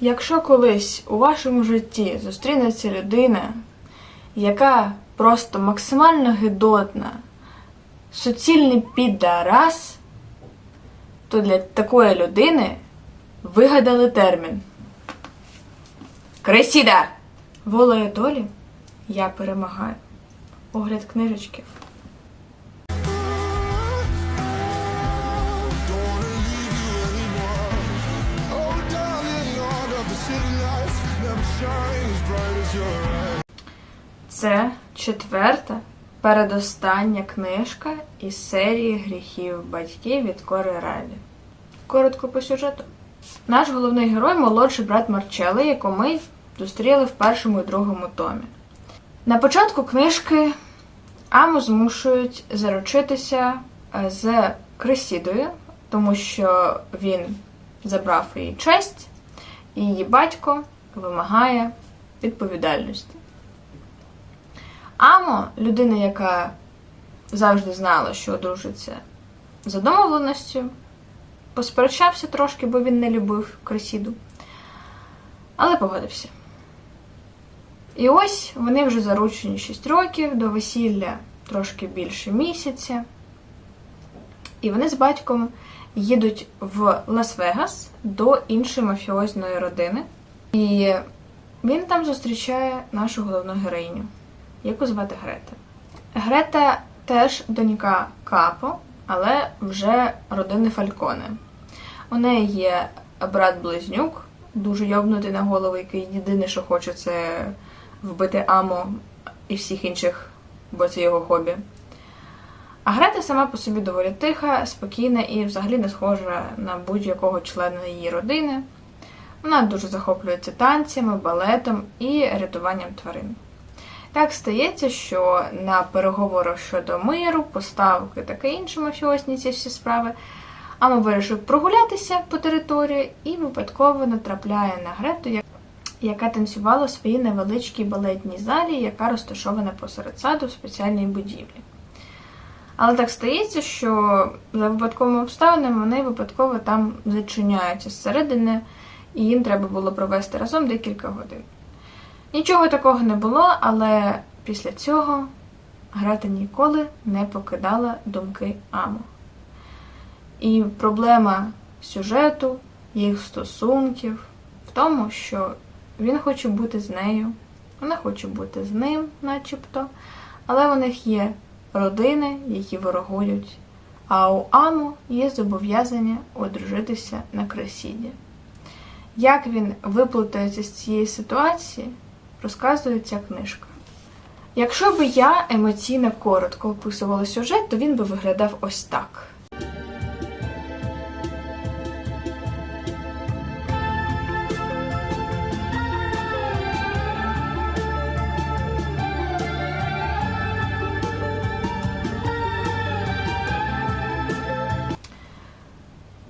Якщо колись у вашому житті зустрінеться людина, яка просто максимально гидотна, суцільний підарас, то для такої людини вигадали термін. Кресіда! Волею долі я перемагаю. Огляд книжечки. Це четверта, передостання книжка із серії гріхів батьків від Кори Райлі. Коротко по сюжету. Наш головний герой молодший брат Марчели, якого ми зустріли в першому і другому томі. На початку книжки Аму змушують заручитися е, з Кресідою, тому що він забрав її честь, і її батько вимагає відповідальності. Амо, людина, яка завжди знала, що одружиться за домовленістю, посперечався трошки, бо він не любив Кресіду, але погодився. І ось вони вже заручені 6 років, до весілля трошки більше місяця. І вони з батьком їдуть в Лас-Вегас до іншої мафіозної родини. І він там зустрічає нашу головну героїню, яку звати Грета. Грета теж донька Капо, але вже родини Фальконе. У неї є брат-близнюк, дуже йобнутий на голову, який єдине, що хоче, це вбити Амо і всіх інших, бо це його хобі. А Грета сама по собі доволі тиха, спокійна і взагалі не схожа на будь-якого члена її родини. Вона дуже захоплюється танцями, балетом і рятуванням тварин. Так стається, що на переговорах щодо миру, поставки таке інше мафіозні ці всі справи, Ама вирішив прогулятися по території і випадково натрапляє на Грету, яка танцювала в своїй невеличкій балетній залі, яка розташована посеред саду в спеціальній будівлі. Але так стається, що за випадковими обставинами вони випадково там зачиняються зсередини, і їм треба було провести разом декілька годин. Нічого такого не було, але після цього Грета ніколи не покидала думки Аму. І проблема сюжету, їх стосунків в тому, що він хоче бути з нею, вона хоче бути з ним, начебто, але у них є родини, які ворогують, а у Аму є зобов'язання одружитися на Кресіді. Як він виплутається з цієї ситуації, розказує ця книжка. Якщо би я емоційно коротко описувала сюжет, то він би виглядав ось так.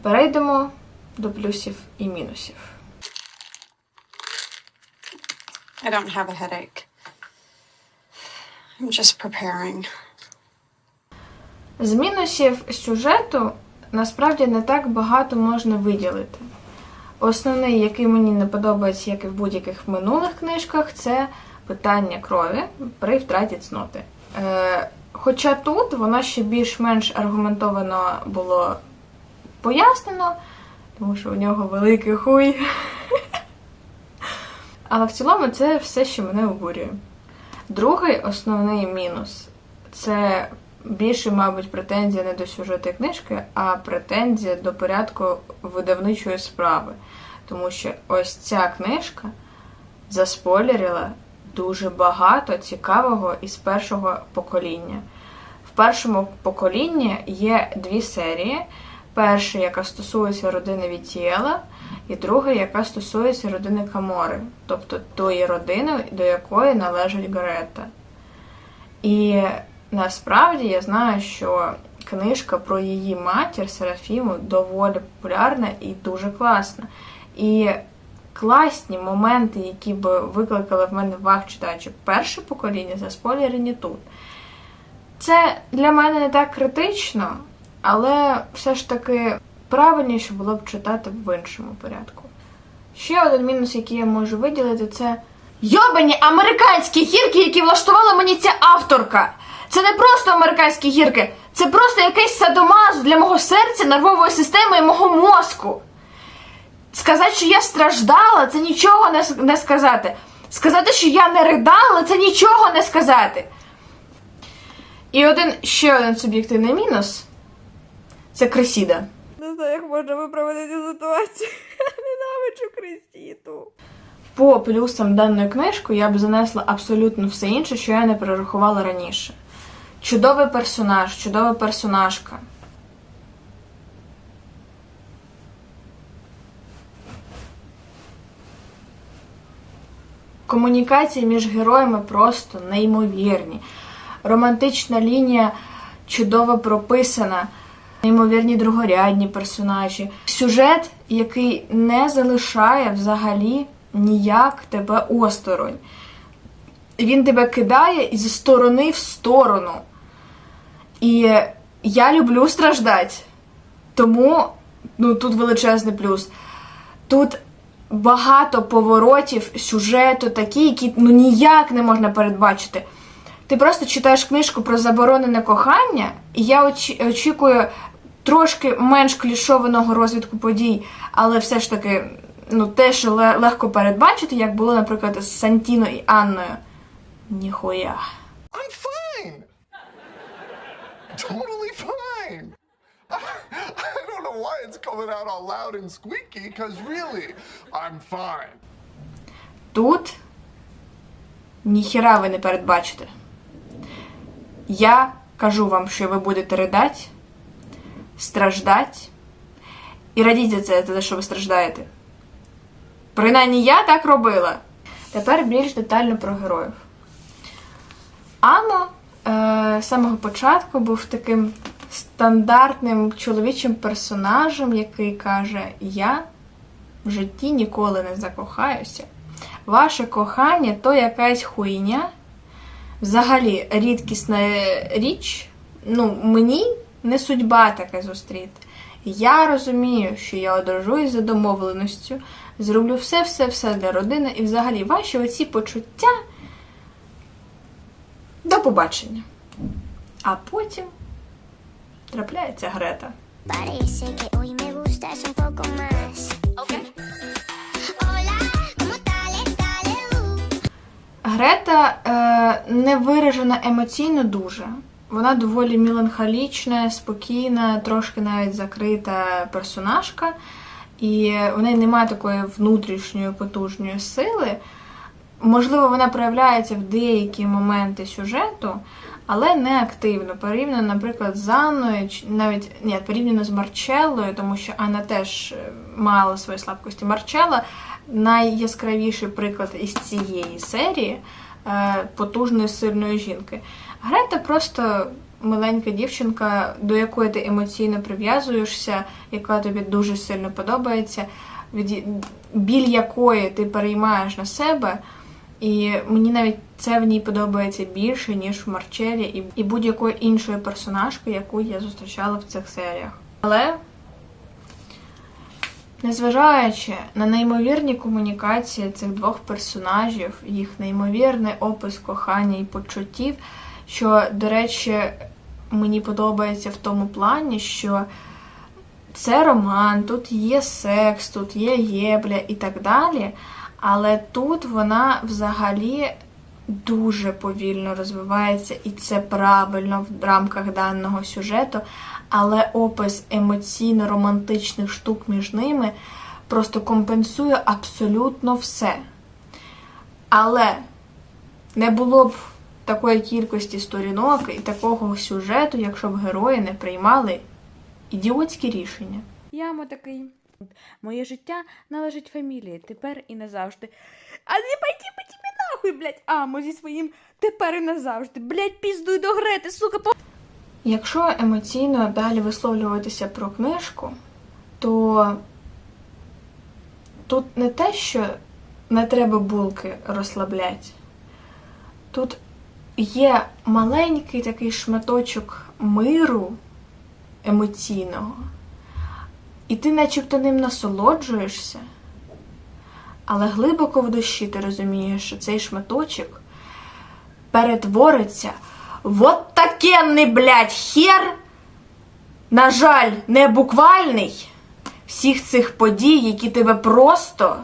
Перейдемо до плюсів і мінусів. I don't have a headache. I'm just preparing. З мінусів сюжету насправді не так багато можна виділити. Основний, який мені не подобається, як і в будь-яких минулих книжках, це питання крові при втраті цноти. Е, хоча тут воно ще більш-менш аргументовано було пояснено, тому що у нього великий хуй. Але в цілому це все, що мене обурює. Другий основний мінус це більше, мабуть, претензія не до сюжету книжки, а претензія до порядку видавничої справи. Тому що ось ця книжка заспойлерила дуже багато цікавого із першого покоління. В першому поколінні є дві серії. Перша, яка стосується родини Вітіела, і друга, яка стосується родини Камори, тобто тої родини, до якої належить Грета. І насправді я знаю, що книжка про її матір Серафіму доволі популярна і дуже класна. І класні моменти, які б викликали в мене вах читаючи перше покоління, заспойлерені тут. Це для мене не так критично, але все ж таки правильніше було б читати в іншому порядку. Ще один мінус, який я можу виділити, це йобані американські гірки, які влаштувала мені ця авторка. Це не просто американські гірки, це просто якийсь садомаз для мого серця, нервової системи і мого мозку. Сказати, що я страждала, це нічого не, не сказати. Сказати, що я не ридала, це нічого не сказати. І один ще один суб'єктивний мінус це Кресіда. Знаю, як можна виправити цю ситуацію. Я ненавиджу Кресіду. По плюсам даної книжки я б занесла абсолютно все інше, що я не перерахувала раніше. Чудовий персонаж, чудова персонажка. Комунікації між героями просто неймовірні. Романтична лінія чудово прописана, неймовірні другорядні персонажі. Сюжет, який не залишає взагалі ніяк тебе осторонь. Він тебе кидає зі сторони в сторону. І я люблю страждати. Тому ну, тут величезний плюс. Тут багато поворотів сюжету, такі, які ну ніяк не можна передбачити. Ти просто читаєш книжку про заборонене кохання, і я очі- очікую трошки менш клішованого розвитку подій, але все ж таки, ну, те, що ле- легко передбачити, як було, наприклад, з Сантіно і Анною. Ніхуя. I'm fine. Totally fine. I don't know why it's coming out all loud and squeaky, because really, I'm fine. Тут ніхіра ви не передбачите. Я кажу вам, що ви будете ридати, страждати і радіть за те, що ви страждаєте. Принаймні я так робила. Тепер більш детально про героїв. Ано е, з самого початку був таким стандартним чоловічим персонажем, який каже: Я в житті ніколи не закохаюся. Ваше кохання то якась хуйня. Взагалі рідкісна річ. Ну, мені не судьба таке зустріти. Я розумію, що я одружуюсь за домовленістю, зроблю все-все-все для родини, і взагалі ваші оці почуття до побачення. А потім трапляється Грета. Uh. Грета е, не виражена емоційно дуже. Вона доволі меланхолічна, спокійна, трошки навіть закрита персонажка, і в неї немає такої внутрішньої потужної сили. Можливо, вона проявляється в деякі моменти сюжету, але не активно. Порівняно, наприклад, з Анною, навіть ні, порівняно з Марчеллою, тому що Анна теж е, мала свої слабкості. Марчелла найяскравіший приклад із цієї серії е, потужної сильної жінки. Грета просто маленька дівчинка, до якої ти емоційно прив'язуєшся, яка тобі дуже сильно подобається, від біль якої ти переймаєш на себе. І мені навіть це в ній подобається більше, ніж в Марчелі і, і будь-якої іншої персонажки, яку я зустрічала в цих серіях. Але, незважаючи на неймовірні комунікації цих двох персонажів, їх неймовірний опис кохання і почуттів, що, до речі, мені подобається в тому плані, що це роман, тут є секс, тут є єбля і так далі. Але тут вона взагалі дуже повільно розвивається, і це правильно в рамках даного сюжету. Але опис емоційно-романтичних штук між ними просто компенсує абсолютно все. Але не було б такої кількості сторінок і такого сюжету, якщо б герої не приймали ідіотські рішення. Ямо такий. Моє життя належить фамілії тепер і назавжди. А не пойти по тебе нахуй, блядь, амо зі своїм тепер і назавжди. Блядь, піздуй до Грети, сука, по... Якщо емоційно далі висловлюватися про книжку, то тут не те, що не треба булки розслаблять. Тут є маленький такий шматочок миру емоційного, і ти начебто ним насолоджуєшся, Але глибоко в душі ти розумієш, що цей шматочок перетвориться в от такенний, блядь, хер, на жаль, не буквальний всіх цих подій, які тебе просто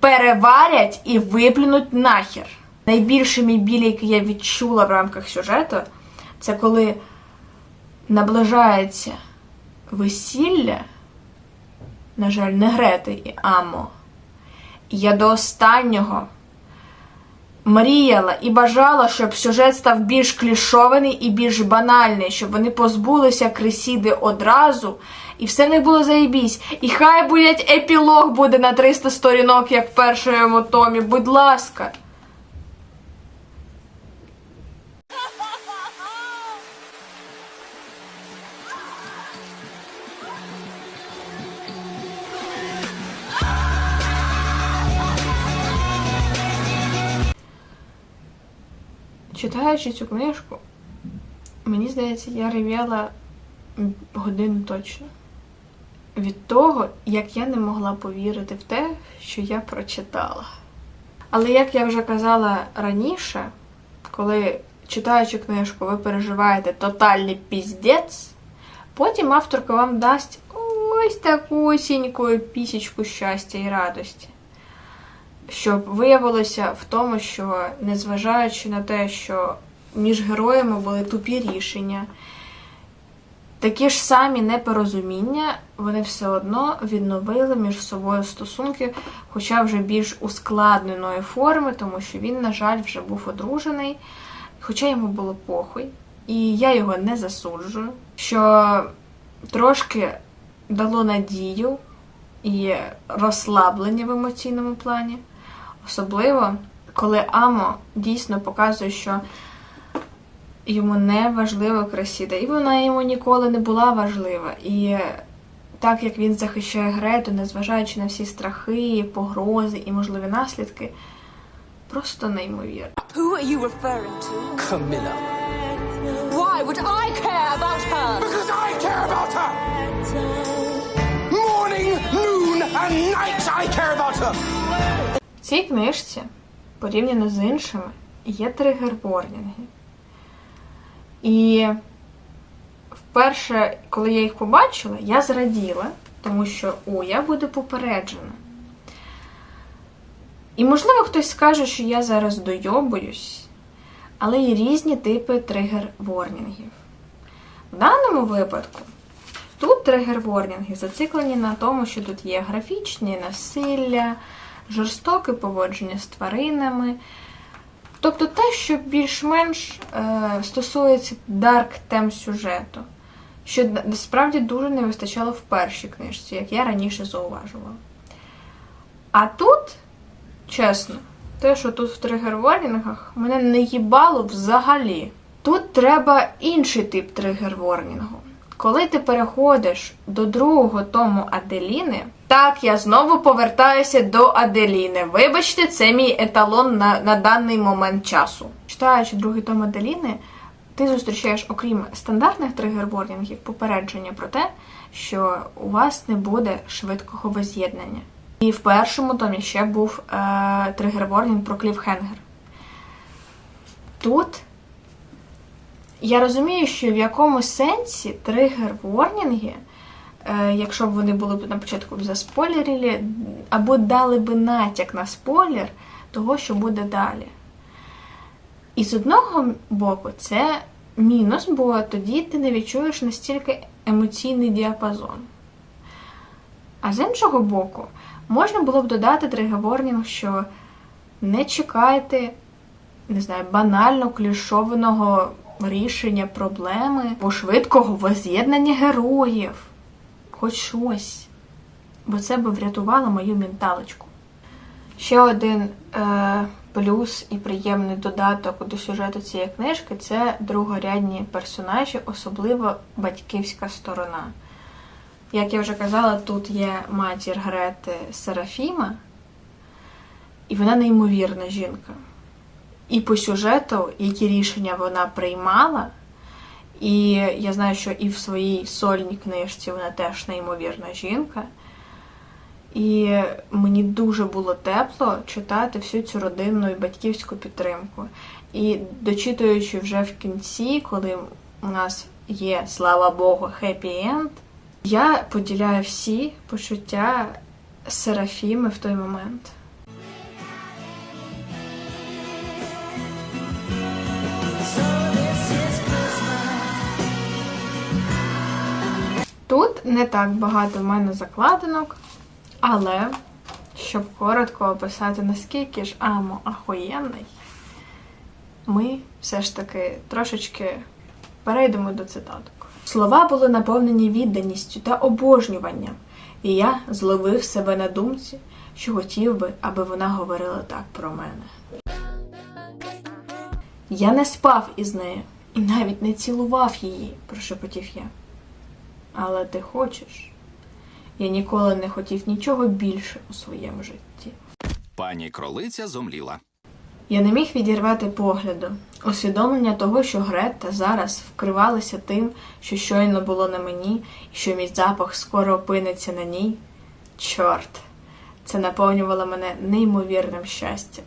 переварять і виплюнуть нахер. Найбільший мій біль, який я відчула в рамках сюжету, це коли наближається весілля, на жаль, не Грети і Амо. Я до останнього мріяла і бажала, щоб сюжет став більш клішований і більш банальний, щоб вони позбулися Крисіди одразу, і все них було заєбісь. І хай, блядь, епілог буде на 300 сторінок, як в першому томі, будь ласка. Читаючи цю книжку, мені здається, я рев'яла годину точно. Від того, як я не могла повірити в те, що я прочитала. Але як я вже казала раніше, коли читаючи книжку, ви переживаєте тотальний піздець, потім авторка вам дасть ось такусіньку пісічку щастя і радості щоб виявилося в тому, що незважаючи на те, що між героями були тупі рішення, такі ж самі непорозуміння, вони все одно відновили між собою стосунки, хоча вже більш ускладненої форми, тому що він, на жаль, вже був одружений, хоча йому було похуй. І я його не засуджую, що трошки дало надію і розслаблення в емоційному плані. Особливо, коли Амо дійсно показує, що йому не важлива Красіда, і вона йому ніколи не була важлива. І так як він захищає Грету, незважаючи на всі страхи, погрози і можливі наслідки, просто неймовірно. Who are you referring to? Camilla. Why would I care about her? Because I care about her! Morning, noon, and night I care about her! Цій книжці, порівняно з іншими, є тригер-ворнінги. І вперше, коли я їх побачила, я зраділа, тому що о, я буду попереджена. І можливо хтось скаже, що я зараз дойобуюсь, але є різні типи тригер-ворнінгів. В даному випадку тут тригер-ворнінги зациклені на тому, що тут є графічні насилля, жорстоке поводження з тваринами. Тобто те, що більш-менш е, стосується дарк тем сюжету, що насправді дуже не вистачало в першій книжці, як я раніше зауважувала. А тут, чесно, те, що тут в тригер-ворнінгах, мене не їбало взагалі. Тут треба інший тип тригер-ворнінгу. Коли ти переходиш до другого тому Аделіни, так, я знову повертаюся до Аделіни. Вибачте, це мій еталон на, на даний момент часу. Читаючи другий том Аделіни, ти зустрічаєш, окрім стандартних тригер-ворнінгів, попередження про те, що у вас не буде швидкого воз'єднання. І в першому томі ще був е, тригер-ворнінг про кліфхенгер. Тут я розумію, що в якомусь сенсі тригер-ворнінги, якщо б вони були б на початку заспойлерили, або дали би натяк на спойлер того, що буде далі. І з одного боку, це мінус, бо тоді ти не відчуєш настільки емоційний діапазон. А з іншого боку, можна було б додати тригер-ворнінг, що не чекайте, не знаю, банально клішованого рішення проблеми, або швидкого воз'єднання героїв. Хоч щось. Бо це би врятувало мою менталочку. Ще один е, плюс і приємний додаток до сюжету цієї книжки це другорядні персонажі, особливо батьківська сторона. Як я вже казала, тут є матір Грети Серафіма, і вона неймовірна жінка. І по сюжету, які рішення вона приймала, і я знаю, що і в своїй сольній книжці вона теж неймовірна жінка. І мені дуже було тепло читати всю цю родинну і батьківську підтримку. І дочитуючи вже в кінці, коли у нас є, слава Богу, хеппі енд, я поділяю всі почуття Серафіми в той момент. Тут не так багато в мене закладинок, але щоб коротко описати, наскільки ж Амо ахуєнний, ми все ж таки трошечки перейдемо до цитаток. Слова були наповнені відданістю та обожнюванням, і я зловив себе на думці, що хотів би, аби вона говорила так про мене. Я не спав із нею і навіть не цілував її, прошепотів я. Але ти хочеш. Я ніколи не хотів нічого більше у своєму житті. Пані кролиця зомліла. Я не міг відірвати погляду. Усвідомлення того, що Гретта зараз вкривалася тим, що щойно було на мені, і що мій запах скоро опиниться на ній. Чорт, це наповнювало мене неймовірним щастям.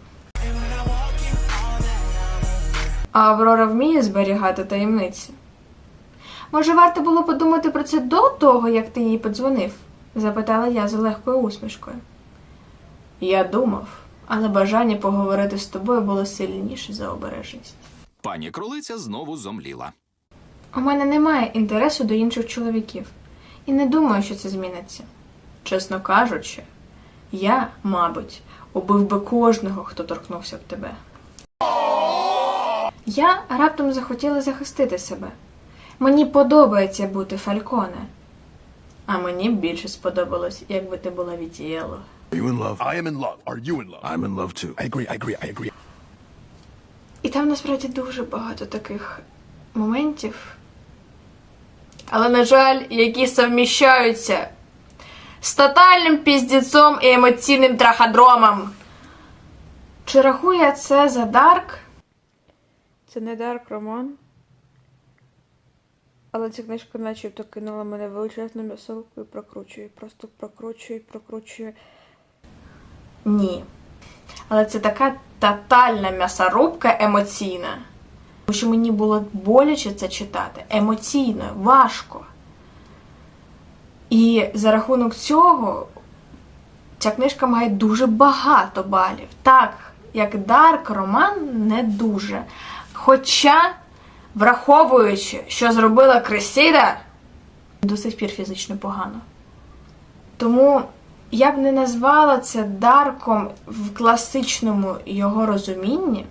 А Аврора вміє зберігати таємниці. Може, варто було подумати про це до того, як ти їй подзвонив? запитала я з легкою усмішкою. Я думав, але бажання поговорити з тобою було сильніше за обережність. Пані кролиця знову зомліла. У мене немає інтересу до інших чоловіків, і не думаю, що це зміниться. Чесно кажучи, я, мабуть, убив би кожного, хто торкнувся б тебе. Я раптом захотіла захистити себе. Мені подобається бути фальконе. А мені б більше сподобалось, якби ти була Вітієло. You in love? I am in love. Are you in love? I'm in love too. I agree, I agree, I agree. І там насправді дуже багато таких моментів. Але, на жаль, які совміщаються з тотальним піздіцом і емоційним трахадромом. Чи рахує це за Дарк? Це не Дарк Роман. Але ця книжка начебто кинула мене величезною м'ясорубкою і прокручує. Просто прокручує, прокручує. Ні. Але це така тотальна м'ясорубка емоційна. Тому що мені було боляче це читати. Емоційно, важко. І за рахунок цього ця книжка має дуже багато балів. Так, як Дарк роман не дуже. Хоча, враховуючи, що зробила Кресіда, до сих пір фізично погано. Тому я б не назвала це дарком в класичному його розумінні,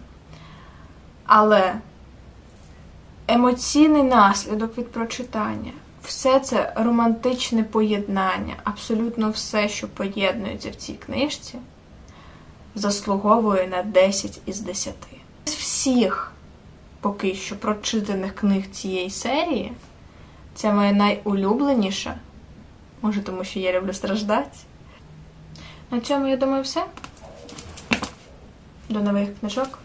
але емоційний наслідок від прочитання, все це романтичне поєднання, абсолютно все, що поєднується в цій книжці, заслуговує на 10 із 10. З всіх поки що прочитаних книг цієї серії, це моя найулюбленіша. Може, тому що я люблю страждати. На цьому, я думаю, все. До нових книжок.